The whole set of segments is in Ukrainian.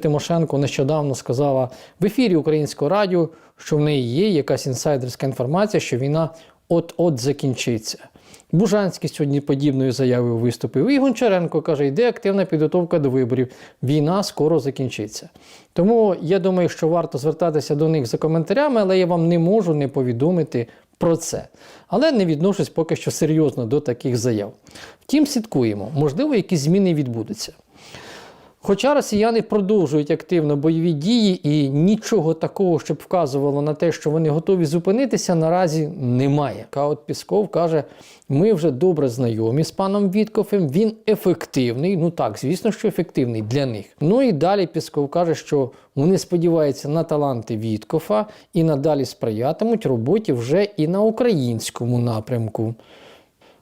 Тимошенко нещодавно сказала в ефірі українського радіо, що в неї є якась інсайдерська інформація, що війна от-от закінчиться. Бужанський сьогодні подібною заявою виступив. І Гончаренко каже, йде активна підготовка до виборів. Війна скоро закінчиться. Тому я думаю, що варто звертатися до них за коментарями, але я вам не можу не повідомити про це. Але не відношусь поки що серйозно до таких заяв. Втім, слідкуємо, можливо, якісь зміни відбудуться. Хоча росіяни продовжують активно бойові дії і нічого такого, щоб вказувало на те, що вони готові зупинитися, наразі немає. А от Пісков каже: ми вже добре знайомі з паном Віткофем, він ефективний. Ну так, звісно, що ефективний для них. Ну і далі Пісков каже, що вони сподіваються на таланти Віткофа і надалі сприятимуть роботі вже і на українському напрямку.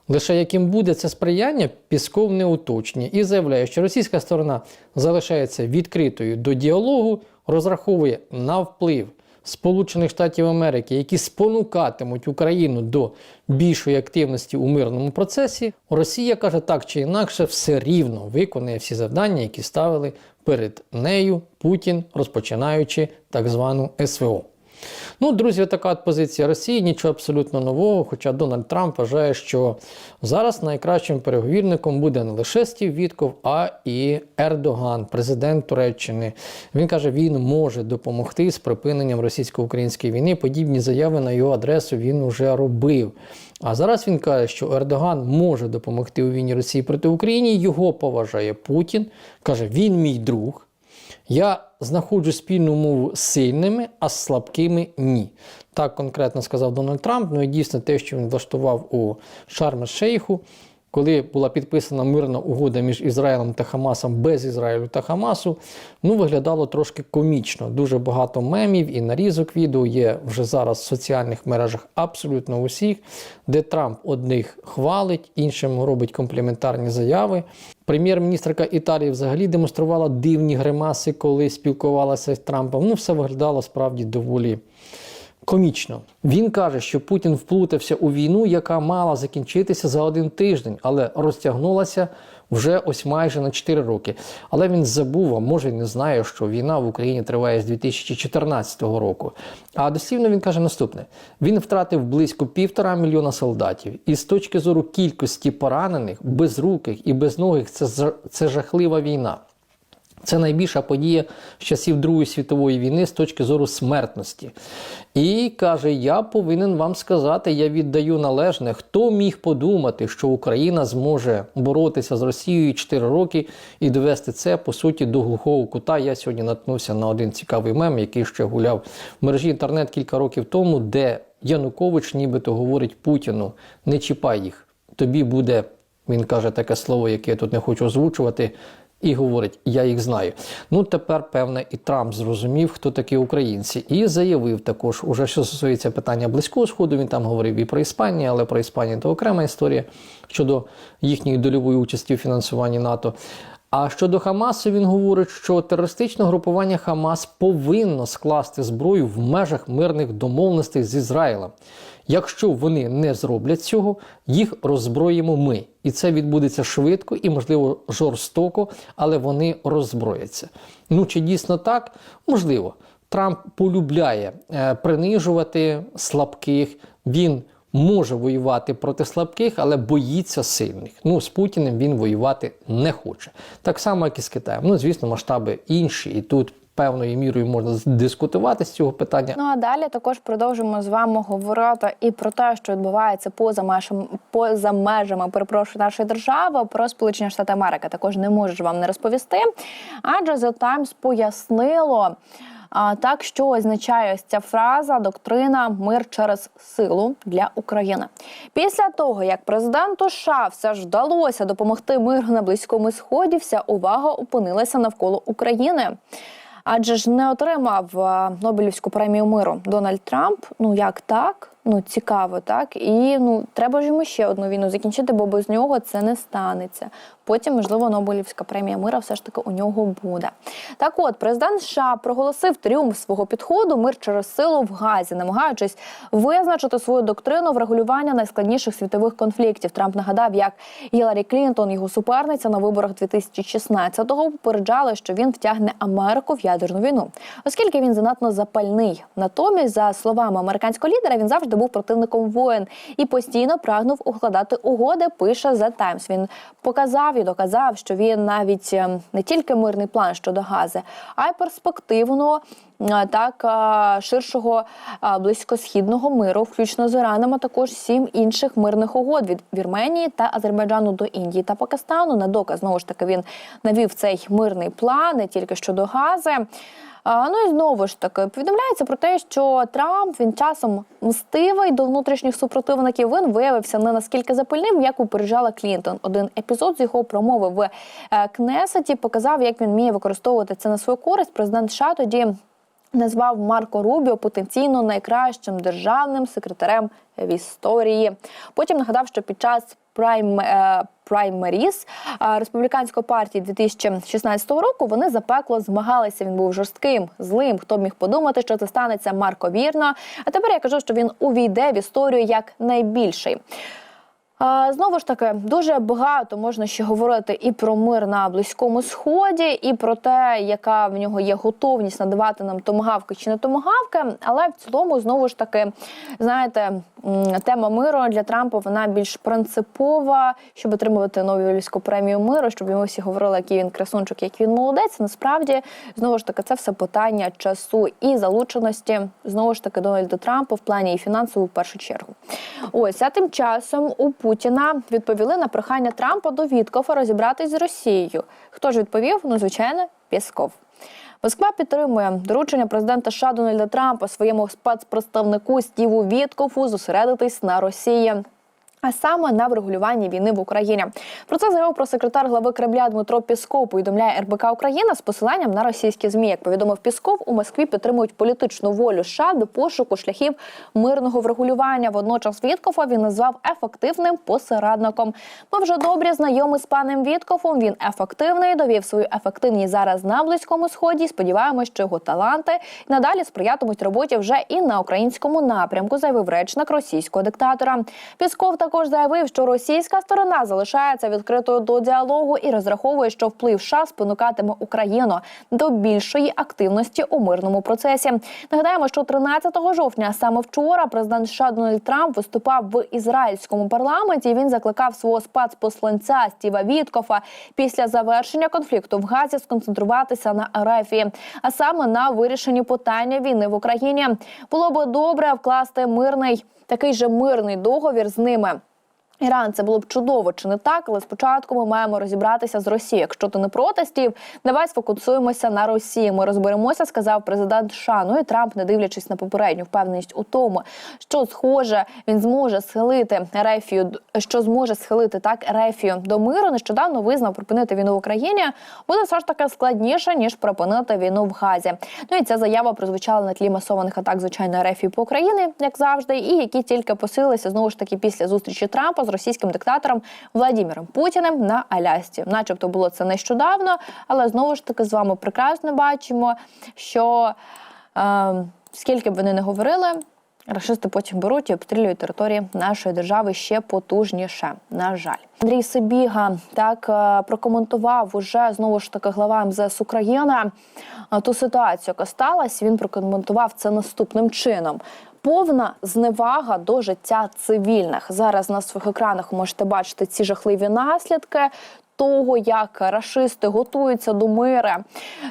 Лише яким буде це сприяння, Пісков не уточнює і заявляє, що російська сторона залишається відкритою до діалогу, розраховує на вплив Сполучених Штатів Америки, які спонукатимуть Україну до більшої активності у мирному процесі. Росія каже, так чи інакше, все рівно виконує всі завдання, які ставили перед нею Путін, розпочинаючи так звану СВО. Ну, друзі, така от позиція Росії, нічого абсолютно нового. Хоча Дональд Трамп вважає, що зараз найкращим переговірником буде не лише Стів Вітков, а і Ердоган, президент Туреччини. Він каже, він може допомогти з припиненням російсько-української війни. Подібні заяви на його адресу він вже робив. А зараз він каже, що Ердоган може допомогти у війні Росії проти України. Його поважає Путін. каже, він мій друг. Я знаходжу спільну мову з сильними, а з слабкими ні. Так конкретно сказав Дональд Трамп. Ну і дійсно те, що він влаштував у Шарм-Шейху, коли була підписана мирна угода між Ізраїлем та Хамасом без Ізраїлю та Хамасу, ну виглядало трошки комічно. Дуже багато мемів і нарізок відео є вже зараз в соціальних мережах абсолютно усіх, де Трамп одних хвалить, іншим робить компліментарні заяви. Прем'єр-міністрка Італії взагалі демонструвала дивні гримаси, коли спілкувалася з Трампом. Ну, все виглядало справді доволі комічно. Він каже, що Путін вплутався у війну, яка мала закінчитися за один тиждень, але розтягнулася вже ось майже на 4 роки. Але він забув, а може не знає, що війна в Україні триває з 2014 року. А дослівно він каже наступне: він втратив близько півтора мільйона солдатів, і з точки зору кількості поранених, безруких і безногих, це, це жахлива війна. Це найбільша подія з часів Другої світової війни з точки зору смертності. І каже: Я повинен вам сказати, я віддаю належне, хто міг подумати, що Україна зможе боротися з Росією 4 роки і довести це по суті до глухого кута. Я сьогодні наткнувся на один цікавий мем, який ще гуляв в мережі інтернет кілька років тому, де Янукович нібито говорить Путіну: не чіпай їх, тобі буде. Він каже таке слово, яке я тут не хочу озвучувати, і говорить: Я їх знаю. Ну тепер, певне, і Трамп зрозумів, хто такі українці, і заявив також, уже що стосується питання близького сходу. Він там говорив і про Іспанію, але про Іспанію то окрема історія щодо їхньої дольової участі у фінансуванні НАТО. А щодо Хамасу, він говорить, що терористичне групування Хамас повинно скласти зброю в межах мирних домовленостей з Ізраїлем. Якщо вони не зроблять цього, їх роззброїмо ми. І це відбудеться швидко і, можливо, жорстоко, але вони роззброяться. Ну чи дійсно так? Можливо. Трамп полюбляє е, принижувати слабких. Він може воювати проти слабких, але боїться сильних. Ну, з Путіним він воювати не хоче. Так само, як і з Китаєм. Ну, звісно, масштаби інші, і тут певною мірою можна дискутувати з цього питання. Ну а далі також продовжимо з вами говорити і про те, що відбувається поза межами поза межами перепрошую нашої держави. Про Сполучені Штати Америки також не можу вам не розповісти. Адже The Times пояснило. А так, що означає ця фраза доктрина мир через силу для України після того, як президенту США все ж вдалося допомогти миру на близькому сході, вся увага опинилася навколо України. Адже ж не отримав е, Нобелівську премію миру Дональд Трамп. Ну як так? Ну, цікаво, так? І ну, треба ж йому ще одну війну закінчити, бо без нього це не станеться. Потім, можливо, Нобелівська премія мира все ж таки у нього буде. Так от, президент США проголосив тріумф свого підходу мир через силу в Газі, намагаючись визначити свою доктрину врегулювання найскладніших світових конфліктів. Трамп нагадав, як Гіларі Клінтон, його суперниця на виборах 2016-го, попереджали, що він втягне Америку в ядерну війну, оскільки він занадто запальний. Натомість, за словами американського лідера, він завжди був противником воєн і постійно прагнув укладати угоди. Пише The Times. Він показав і доказав, що він навіть е, не тільки мирний план щодо гази, а й перспективно так ширшого близькосхідного миру, включно з Іраном, а також сім інших мирних угод від Вірменії та Азербайджану до Індії та Пакистану. На доказ знову ж таки він навів цей мирний план не тільки щодо гази. Ну і знову ж таки повідомляється про те, що Трамп він часом мстивий до внутрішніх супротивників. Він виявився не наскільки запальним, як упереджала Клінтон. Один епізод з його промови в е, Кнесеті показав, як він вміє використовувати це на свою користь. Президент США тоді назвав Марко Рубіо потенційно найкращим державним секретарем в історії. Потім нагадав, що під час прайм. е, Праймеріс е, республіканської партії 2016 року вони запекло змагалися. Він був жорстким, злим. Хто б міг подумати, що це станеться Марко Вірно. А тепер я кажу, що він увійде в історію як найбільший. Знову ж таки, дуже багато можна ще говорити і про мир на близькому сході, і про те, яка в нього є готовність надавати нам томагавки чи не томагавки. Але в цілому, знову ж таки, знаєте, тема миру для Трампа вона більш принципова, щоб отримувати Нобелівську премію миру, щоб йому всі говорили, який він красунчик, який він молодець. Насправді, знову ж таки, це все питання часу і залученості знову ж таки Дональда Трампа в плані і фінансово в першу чергу. Ось а тим часом у Путіна відповіли на прохання Трампа до Віткофа розібратись з Росією. Хто ж відповів? Ну, звичайно, Пєсков. Москва підтримує доручення президента США Дональда Трампа своєму спецпредставнику Стіву Віткофу зосередитись на Росії. А саме на врегулюванні війни в Україні про це заявив прес-секретар глави Кремля Дмитро Пісков. Повідомляє РБК Україна з посиланням на російські змі. Як повідомив Пісков, у Москві підтримують політичну волю США до пошуку шляхів мирного врегулювання. Водночас Віткофа він назвав ефективним посередником. Ми вже добре знайомі з паном Віткофом. Він ефективний, довів свою ефективність зараз на близькому сході. Сподіваємось, що його таланти і надалі сприятимуть роботі вже і на українському напрямку. Заявив речник російського диктатора. Пісков також заявив, що російська сторона залишається відкритою до діалогу і розраховує, що вплив США спонукатиме Україну до більшої активності у мирному процесі. Нагадаємо, що 13 жовтня, саме вчора, президент США Дональд Трамп виступав в ізраїльському парламенті. Він закликав свого спецпосланця Стіва Віткофа після завершення конфлікту в Газі сконцентруватися на РФ, а саме на вирішенні питання війни в Україні. Було би добре вкласти мирний такий же мирний договір з ними. Іран, це було б чудово, чи не так? Але спочатку ми маємо розібратися з Росією. Якщо ти не проти Стів, давай сфокусуємося на Росії. Ми розберемося, сказав президент США. Ну і Трамп, не дивлячись на попередню впевненість у тому, що схоже він зможе схилити Рефію, що зможе схилити так Рефію до миру. Нещодавно визнав припинити війну в Україні. Буде все ж таки складніше ніж припинити війну в Газі. Ну і ця заява прозвучала на тлі масованих атак, звичайно, Рефії по Україні, як завжди, і які тільки посилилися знову ж таки після зустрічі Трампа з російським диктатором Владимиром Путіним на Алясці. Начебто було це нещодавно, але знову ж таки з вами прекрасно бачимо, що е, скільки б вони не говорили. Рашисти потім беруть і обстрілюють території нашої держави ще потужніше. На жаль, Андрій Сибіга так е, прокоментував уже знову ж таки глава МЗС України е, ту ситуацію, яка сталася. Він прокоментував це наступним чином. Повна зневага до життя цивільних. Зараз на своїх екранах можете бачити ці жахливі наслідки. Того, як рашисти готуються до мира,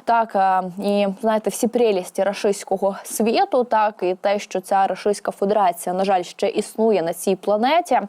так е, і знаєте, всі прелісті рашистського світу, так і те, що ця рашистська федерація, на жаль, ще існує на цій планеті.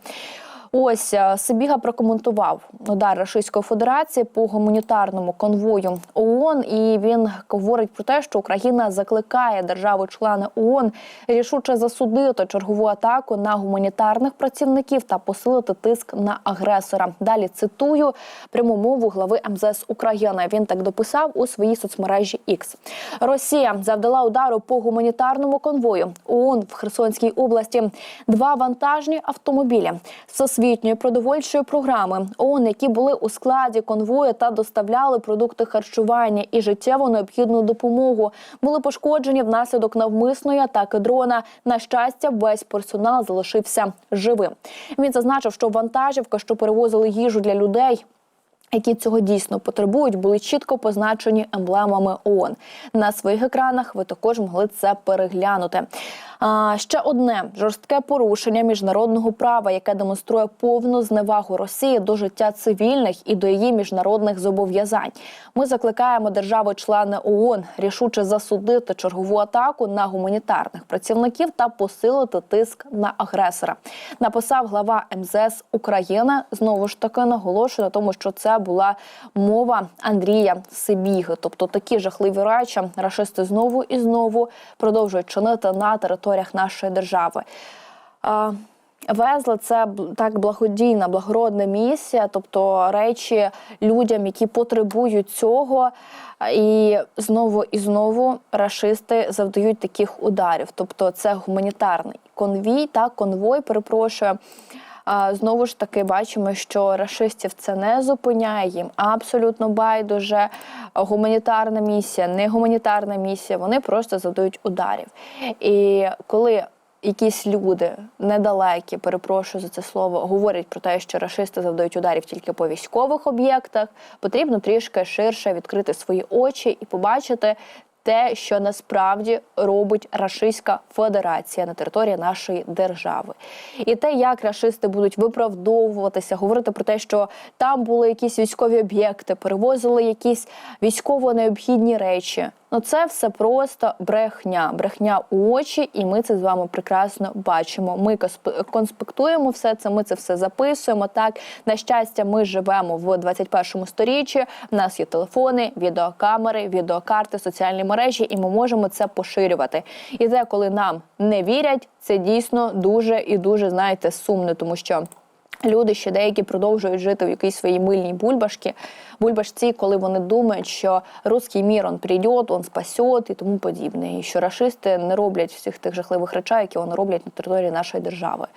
Ось е, Сибіга прокоментував удар Російської Федерації по гуманітарному конвою ООН, і він говорить про те, що Україна закликає держави-члени ООН рішуче засудити чергову атаку на гуманітарних працівників та посилити тиск на агресора. Далі цитую пряму мову глави МЗС України. Він так дописав у своїй соцмережі X. Росія завдала удару по гуманітарному конвою ООН в Херсонській області. Два вантажні автомобілі всесвітньої продовольчої програми ООН, які були у складі конвою та доставляли продукти харчування і життєво необхідну допомогу, були пошкоджені внаслідок навмисної атаки дрона. На щастя, весь персонал залишився живим. Він зазначив, що вантажівка, що перевозили їжу для людей. Які цього дійсно потребують, були чітко позначені емблемами ООН. На своїх екранах ви також могли це переглянути. Ще одне жорстке порушення міжнародного права, яке демонструє повну зневагу Росії до життя цивільних і до її міжнародних зобов'язань. Ми закликаємо держави-члени ООН рішуче засудити чергову атаку на гуманітарних працівників та посилити тиск на агресора. Написав глава МЗС України. Знову ж таки наголошую на тому, що це була мова Андрія Сибіги. Тобто такі жахливі речі рашисти знову і знову продовжують чинити на територіях нашої держави. Везли це так благодійна, благородна місія, тобто речі людям, які потребують цього. І знову і знову рашисти завдають таких ударів. Тобто це гуманітарний конвій та конвой, перепрошую. Знову ж таки бачимо, що рашистів це не зупиняє їм абсолютно байдуже. Гуманітарна місія, не гуманітарна місія. Вони просто завдають ударів. І коли якісь люди недалекі, перепрошую за це слово, говорять про те, що рашисти завдають ударів тільки по військових об'єктах, потрібно трішки ширше відкрити свої очі і побачити. Те, що насправді робить Рашистська Федерація на території нашої держави, і те, як рашисти будуть виправдовуватися, говорити про те, що там були якісь військові об'єкти, перевозили якісь військово необхідні речі. Ну це все просто брехня, брехня у очі, і ми це з вами прекрасно бачимо. Ми конспектуємо все це, ми це все записуємо. Так на щастя, ми живемо в 21 сторіччі. У нас є телефони, відеокамери, відеокарти, соціальні мережі, і ми можемо це поширювати. І те, коли нам не вірять, це дійсно дуже і дуже знаєте сумно, тому що. Люди ще деякі продовжують жити в якійсь своїй мильній бульбашці, бульбашці, коли вони думають, що русський мір он прийде, он спасет і тому подібне. І що расисти не роблять всіх тих жахливих речей, які вони роблять на території нашої держави.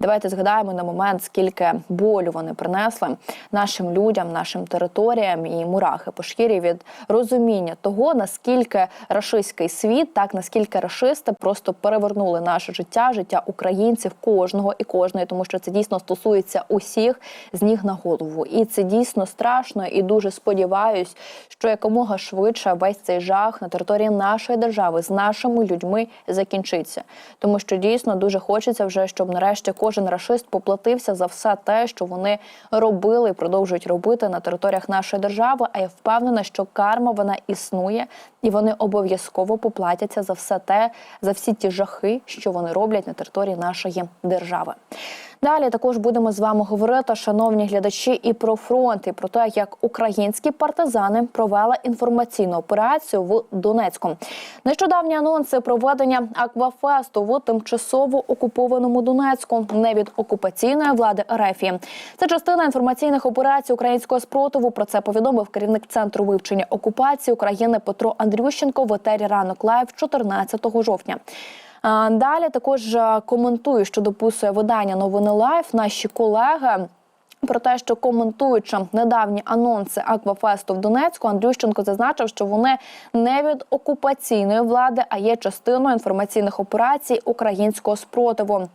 Давайте згадаємо на момент, скільки болю вони принесли нашим людям, нашим територіям і мурахи по шкірі від розуміння того, наскільки рашистський світ, так наскільки рашисти просто перевернули наше життя, життя українців, кожного і кожної, тому що це дійсно стосується усіх з ніг на голову. І це дійсно страшно. І дуже сподіваюсь, що якомога швидше весь цей жах на території нашої держави з нашими людьми закінчиться, тому що дійсно дуже хочеться вже, щоб нарешті кожен рашист поплатився за все те, що вони робили і продовжують робити на територіях нашої держави. А я впевнена, що карма вона існує, і вони обов'язково поплатяться за все те, за всі ті жахи, що вони роблять на території нашої держави. Далі також будемо з вами говорити, шановні глядачі, і про фронт, і про те, як українські партизани провели інформаційну операцію в Донецьку. Нещодавні анонси проведення аквафесту в тимчасово окупованому Донецьку не від окупаційної влади РФ. Це частина інформаційних операцій українського спротиву. Про це повідомив керівник центру вивчення окупації України Петро Андрющенко в етері ранок лайв 14 жовтня. А, Далі також е, коментую, що дописує видання новини Лайф. Наші колеги. Про те, що коментуючи недавні анонси Аквафесту в Донецьку, Андрющенко зазначив, що вони не від окупаційної влади, а є частиною інформаційних операцій українського спротиву.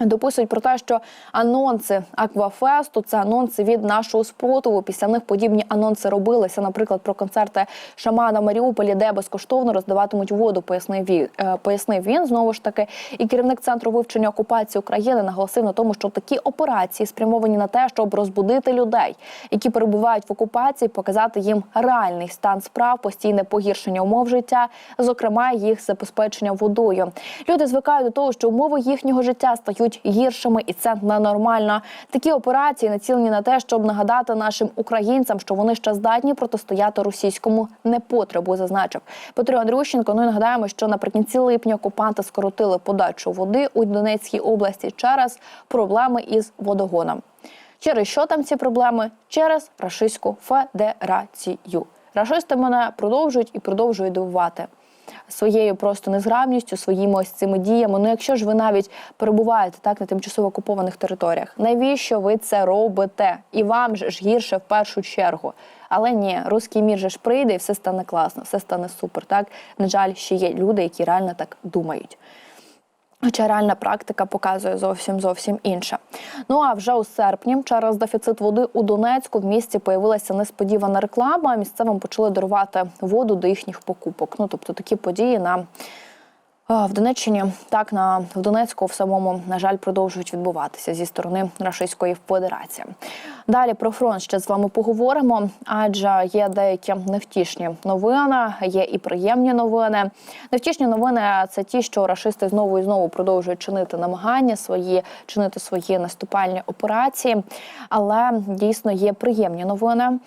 Дописують про те, що анонси Аквафесту це анонси від нашого спротиву. Після них подібні анонси робилися, наприклад, про концерти шамана Маріуполі, де безкоштовно роздаватимуть воду. Пояснив він, е, пояснив він знову ж таки. І керівник центру вивчення окупації України наголосив на тому, що такі операції спрямовані на те, щоб розбудити людей, які перебувають в окупації, показати їм реальний стан справ, постійне погіршення умов життя, зокрема їх забезпечення водою. Люди звикають до того, що умови їхнього життя стають стають гіршими, і це ненормально. Такі операції націлені на те, щоб нагадати нашим українцям, що вони ще здатні протистояти російському непотребу, зазначив Петро Андрющенко. Ну і нагадаємо, що наприкінці липня окупанти скоротили подачу води у Донецькій області через проблеми із водогоном. Через що там ці проблеми? Через Рашистську Федерацію. Рашисти мене продовжують і продовжують дивувати своєю просто незграбністю, своїми ось цими діями. Ну, якщо ж ви навіть перебуваєте так на тимчасово окупованих територіях, навіщо ви це робите? І вам ж гірше в першу чергу. Але ні, руський мір же ж прийде і все стане класно, все стане супер. Так на жаль, ще є люди, які реально так думають. Хоча реальна практика показує зовсім зовсім інше. Ну а вже у серпні, через дефіцит води у Донецьку в місті появилася несподівана реклама. Місцевим почали дарувати воду до їхніх покупок. Ну тобто такі події на В Донеччині так на в Донецьку в самому на жаль продовжують відбуватися зі сторони Російської Федерації. Далі про фронт ще з вами поговоримо, адже є деякі невтішні новини, є і приємні новини. Невтішні новини це ті, що рашисти знову і знову продовжують чинити намагання свої чинити свої наступальні операції. Але дійсно є приємні новини.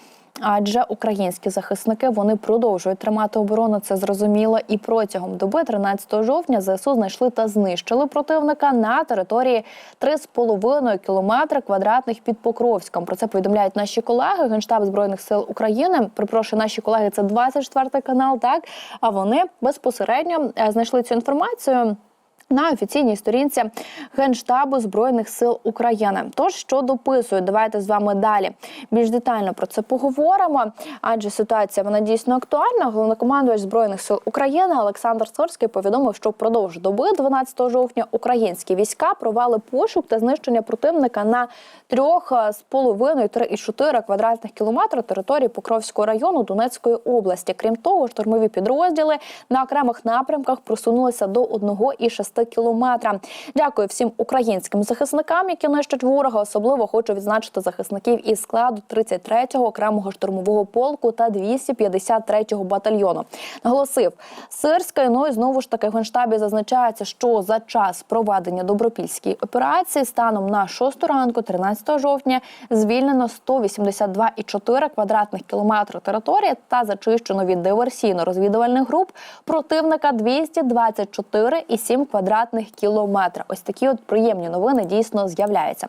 Адже українські захисники вони продовжують тримати оборону. Це зрозуміло. І протягом доби 13 жовтня ЗСУ знайшли та знищили противника на території 3,5 кілометри квадратних під Покровськом. Про це повідомляють наші колеги. Генштаб збройних сил України. Припрошую, наші колеги. Це 24 канал. Так а вони безпосередньо е, знайшли цю інформацію. На офіційній сторінці Генштабу збройних сил України. Тож що дописують, давайте з вами далі більш детально про це поговоримо. Адже ситуація вона дійсно актуальна. Головнокомандувач збройних сил України Олександр Сорський повідомив, що впродовж доби 12 жовтня українські війська провели пошук та знищення противника на трьох е, з половиною 3,4 квадратних кілометри території Покровського району Донецької області. Крім того, штурмові підрозділи на окремих напрямках просунулися до 1,6 кілометра. Дякую всім українським захисникам, які нищать ворога. Особливо хочу відзначити захисників із складу 33-го окремого штурмового полку та 253-го батальйону. Наголосив Сирська. Ну і знову ж таки в генштабі зазначається, що за час проведення добропільської операції станом на 6 ранку, 13 жовтня, звільнено 182,4 квадратних кілометри території та зачищено від диверсійно-розвідувальних груп противника 224,7 квадратних кілометра. Ось такі от приємні новини дійсно з'являються.